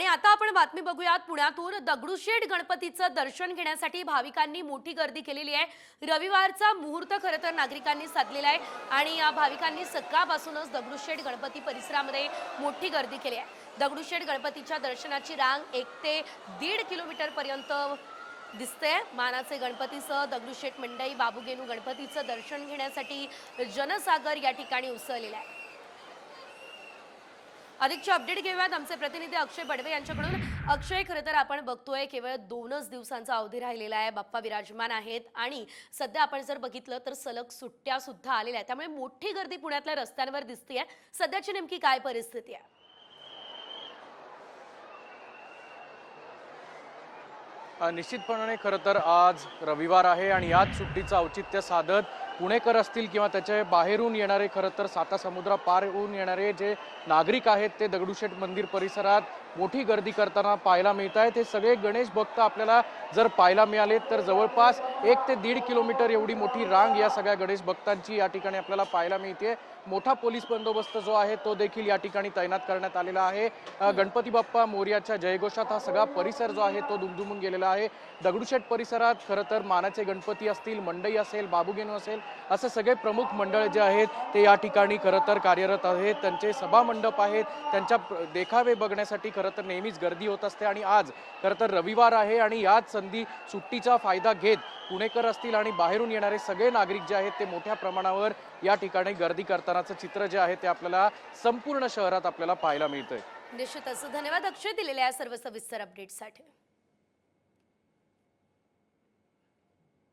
आणि आता आपण बातमी बघूयात पुण्यातून दगडूशेठ गणपतीचं दर्शन घेण्यासाठी भाविकांनी मोठी गर्दी केलेली आहे. रविवारचा मुहूर्त खरं तर नागरिकांनी साधलेला आहे आणि या भाविकांनी सकाळपासूनच दगडूशेठ गणपती परिसरामध्ये मोठी गर्दी केली आहे. दगडूशेठ गणपतीच्या दर्शनाची रांग एक ते दीड किलोमीटर पर्यंत दिसते मानाचे गणपतीसह दगडूशेठ मंडई बाबूगेनू गणपतीचं दर्शन घेण्यासाठी जनसागर या ठिकाणी उसळलेला आहे. अधिकचे अपडेट घेऊयात. आमचे प्रतिनिधी अक्षय बडवे यांच्याकडून. अक्षय खरं तर आपण बघतोय केवळ दोनच दिवसांचा अवधी राहिलेला आहे. बाप्पा विराजमान आहेत. आणि सध्या आपण जर बघितलं तर सलग सुट्ट्या सुद्धा आलेल्या आहेत. त्यामुळे मोठी गर्दी पुण्यातल्या रस्त्यांवर दिसतीये. सध्याची नेमकी काय परिस्थिती आहे? अ, निश्चितपणाने खरं तर आज रविवार आहे आणि याच सुट्टीचं औचित्य साधत पुणेकर असतील किंवा त्याच्या बाहेरून येणारे खरं तर साता समुद्रा पार होऊन येणारे जे नागरिक आहेत ते दगडूशेठ मंदिर परिसरात मोठी गर्दी करताना पाहायला मिळत आहेत हे सगळे गणेश भक्त आपल्याला जर पाहायला मिळाले तर जवळपास एक ते दीड किलोमीटर एवढी मोठी रांग या सगळ्या गणेश भक्तांची या ठिकाणी आपल्याला पाहायला मिळते मोठा पोलीस बंदोबस्त जो आहे तो देखील या ठिकाणी तैनात करण्यात आलेला आहे. गणपती बाप्पा मोर्याच्या जयघोषात हा सगळा परिसर जो आहे तो दुमदुमून गेलेला आहे. दगडूशेठ परिसरात खरं तर मानाचे गणपती असतील मंडई असेल बाबूगेनू असेल असं सगळे प्रमुख मंडळ जे आहेत ते या ठिकाणी खरं तर कार्यरत आहेत. त्यांचे सभामंडप आहेत. त्यांच्या देखावे बघण्यासाठी खरं तर नेहमीच गर्दी होत असते आणि आज खरं तर रविवार आहे आणि याच संधी सुट्टीचा फायदा घेत पुणेकर असतील आणि बाहेरून येणारे सगळे नागरिक जे आहेत ते मोठ्या प्रमाणावर या ठिकाणी गर्दी करतानाचं चित्र जे आहे ते आपल्याला संपूर्ण शहरात आपल्याला पाहायला मिळतंय. निश्चितच. धन्यवाद अक्षय दिलेल्या या सर्व सविस्तर अपडेटसाठी